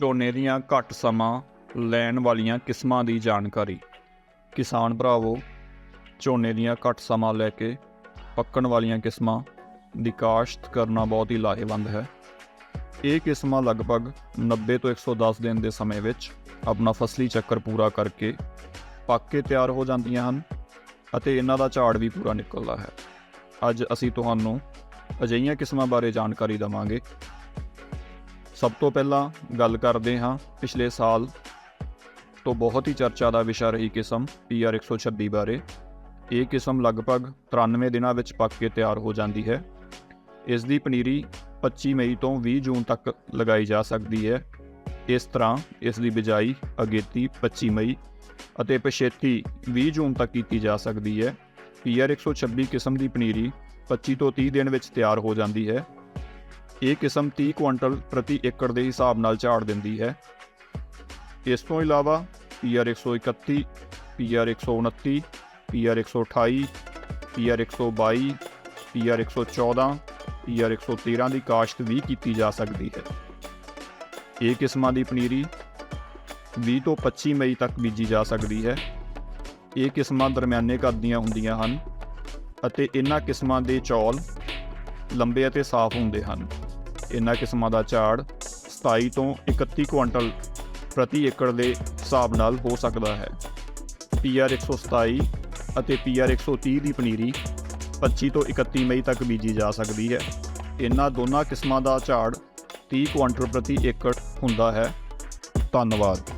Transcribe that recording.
ਝੋਨੇ ਦੀਆਂ ਘੱਟ ਸਮਾਂ ਲੈਣ ਵਾਲੀਆਂ ਕਿਸਮਾਂ ਦੀ ਜਾਣਕਾਰੀ। ਕਿਸਾਨ ਭਰਾਵੋ, ਝੋਨੇ ਦੀਆਂ ਘੱਟ ਸਮਾਂ ਲੈ ਕੇ ਪੱਕਣ ਵਾਲੀਆਂ ਕਿਸਮਾਂ ਦੀ ਕਾਸ਼ਤ ਕਰਨਾ ਬਹੁਤ ਹੀ ਲਾਹੇਵੰਦ ਹੈ। ਇਹ ਕਿਸਮਾਂ ਲਗਭਗ 90 ਤੋਂ 110 ਦਿਨ ਦੇ ਸਮੇਂ ਵਿੱਚ ਆਪਣਾ ਫਸਲੀ ਚੱਕਰ ਪੂਰਾ ਕਰਕੇ ਪੱਕ ਕੇ ਤਿਆਰ ਹੋ ਜਾਂਦੀਆਂ ਹਨ ਅਤੇ ਇਹਨਾਂ ਦਾ ਝਾੜ ਵੀ ਪੂਰਾ ਨਿਕਲਦਾ ਹੈ। ਅੱਜ ਅਸੀਂ ਤੁਹਾਨੂੰ ਅਜਿਹੀਆਂ ਕਿਸਮਾਂ ਬਾਰੇ ਜਾਣਕਾਰੀ ਦਵਾਂਗੇ ਸਭ ਤੋਂ ਪਹਿਲਾਂ ਗੱਲ ਕਰਦੇ ਹਾਂ ਪਿਛਲੇ ਸਾਲ ਤੋਂ ਬਹੁਤ ਹੀ ਚਰਚਾ ਦਾ ਵਿਸ਼ਾ ਰਹੀ ਕਿਸਮ PR 126 ਬਾਰੇ। ਇਹ ਕਿਸਮ ਲਗਭਗ 93 ਦਿਨਾਂ ਵਿੱਚ ਪੱਕ ਕੇ ਤਿਆਰ ਹੋ ਜਾਂਦੀ ਹੈ। ਇਸ ਦੀ ਪਨੀਰੀ 25 ਮਈ ਤੋਂ 20 ਜੂਨ ਤੱਕ ਲਗਾਈ ਜਾ ਸਕਦੀ ਹੈ। ਇਸ ਤਰ੍ਹਾਂ ਇਸ ਦੀ ਬਿਜਾਈ ਅਗੇਤੀ 25 ਮਈ ਅਤੇ ਪਛੇਤੀ 20 ਜੂਨ ਤੱਕ ਕੀਤੀ ਜਾ ਸਕਦੀ ਹੈ। PR 126 ਕਿਸਮ ਦੀ ਪਨੀਰੀ 25 ਤੋਂ 30 ਦਿਨ ਵਿੱਚ ਤਿਆਰ ਹੋ ਜਾਂਦੀ ਹੈ। ਇਹ ਕਿਸਮ 30 ਕੁਇੰਟਲ ਪ੍ਰਤੀ ਏਕੜ ਦੇ ਹਿਸਾਬ ਨਾਲ ਝਾੜ ਦਿੰਦੀ ਹੈ। ਇਸ ਤੋਂ ਇਲਾਵਾ PR 131 PR 129 PR 128 PR 122 PR 114 PR 113 ਦੀ ਕਾਸ਼ਤ ਵੀ ਕੀਤੀ ਜਾ ਸਕਦੀ ਹੈ। ਇਹ ਕਿਸਮਾਂ ਦੀ ਪਨੀਰੀ 20 ਤੋਂ 25 ਮਈ ਤੱਕ ਬੀਜੀ ਜਾ ਸਕਦੀ ਹੈ। ਇਹ ਕਿਸਮਾਂ ਦਰਮਿਆਨੇ ਕੱਦ ਦੀਆਂ ਹੁੰਦੀਆਂ ਹਨ ਅਤੇ ਇਹਨਾਂ ਕਿਸਮਾਂ ਦੇ ਚੌਲ ਲੰਬੇ ਅਤੇ ਸਾਫ਼ ਹੁੰਦੇ ਹਨ। ਇਹਨਾਂ ਕਿਸਮਾਂ ਦਾ ਝਾੜ 27 ਤੋਂ 31 ਕੁਇੰਟਲ ਪ੍ਰਤੀ ਏਕੜ ਦੇ ਹਿਸਾਬ ਨਾਲ ਹੋ ਸਕਦਾ ਹੈ। PR 127 ਅਤੇ PR 130 ਦੀ ਪਨੀਰੀ 25 ਤੋਂ 31 ਮਈ ਤੱਕ ਬੀਜੀ ਜਾ ਸਕਦੀ ਹੈ। ਇਹਨਾਂ ਦੋਨਾਂ ਕਿਸਮਾਂ ਦਾ ਝਾੜ 30 ਕੁਇੰਟਲ ਪ੍ਰਤੀ ਏਕੜ ਹੁੰਦਾ ਹੈ। ਧੰਨਵਾਦ।